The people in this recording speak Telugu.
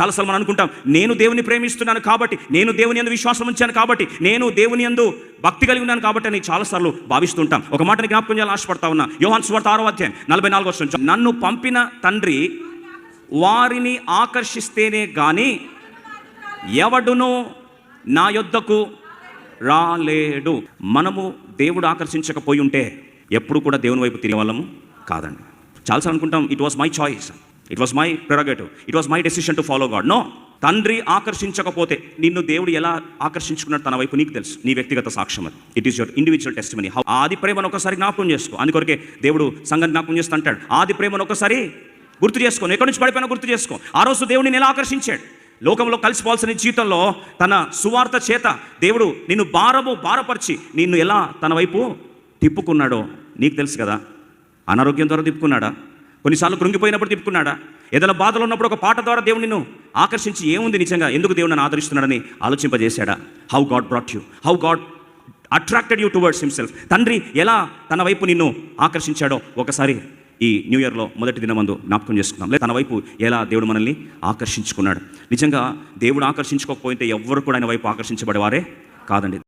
చాలాసార్లు మనం అనుకుంటాం నేను దేవుని ప్రేమిస్తున్నాను కాబట్టి నేను దేవుని యందు విశ్వాసం ఉంచాను కాబట్టి నేను దేవుని యందు భక్తి కలిగి ఉన్నాను కాబట్టి అని చాలాసార్లు భావిస్తుంటాం. ఒక మాటని జ్ఞాపకం చేయాలని ఆశపడతా ఉన్నా. యోహాన్ స్వార్థ ఆరో అధ్యాయం నలభై నాలుగు వచ్చిన నన్ను పంపిన తండ్రి వారిని ఆకర్షిస్తేనే కానీ ఎవడును నా యొద్దకు రాలేడు. మనము దేవుడు ఆకర్షించకపోయి ఉంటే ఎప్పుడు కూడా దేవుని వైపు తిరిగే వాళ్ళము కాదండి. చాలాసార్లు అనుకుంటాం it was my choice it was my prerogative it was my decision to follow God no తండ్రి ఆకర్షించకపోతే నిన్ను దేవుడు ఎలా ఆకర్షించుకున్నాడు తన వైపు నీకు తెలుసు. నీ వ్యక్తిగత సాక్ష్యం అది. It is your individual testimony ఆది ప్రేమను ఒకసారి జ్ఞాపకం చేసుకో. అందుకొరకే దేవుడు సంఘం జ్ఞాపకం చేస్తూ అంటాడు ఆది ప్రేమను ఒకసారి గుర్తు చేసుకోను ఎక్కడి నుంచి పడిపోయినా గుర్తు చేసుకో. ఆ రోజు దేవుడిని ఎలా ఆకర్షించాడు? లోకంలో కలిసిపోవాల్సిన జీవితంలో తన సువార్త చేత దేవుడు నిన్ను భారము భారపరిచి నిన్ను ఎలా తన వైపు తిప్పుకున్నాడో నీకు తెలుసు కదా? అనారోగ్యం ద్వారా తిప్పుకున్నాడా? కొన్నిసార్లు కృంగిపోయినప్పుడు తిప్పుకున్నాడా? ఏదైనా బాధలు ఉన్నప్పుడు ఒక పాట ద్వారా దేవుడు నిన్ను ఆకర్షించి ఏముంది నిజంగా? ఎందుకు దేవుడు నన్ను ఆదరిస్తున్నాడని ఆలోచింపజేశాడా? How God brought you how God attracted you towards himself తండ్రి ఎలా తన వైపు నిన్ను ఆకర్షించాడో ఒకసారి ఈ న్యూ ఇయర్లో మొదటి దినమందు జ్ఞాపకం చేసుకున్నాం లేదా తన వైపు ఎలా దేవుడు మనల్ని ఆకర్షించుకున్నాడు. నిజంగా దేవుడు ఆకర్షించుకోకపోతే ఎవ్వరు కూడా ఆయన వైపు ఆకర్షించబడేవారే కాదండి.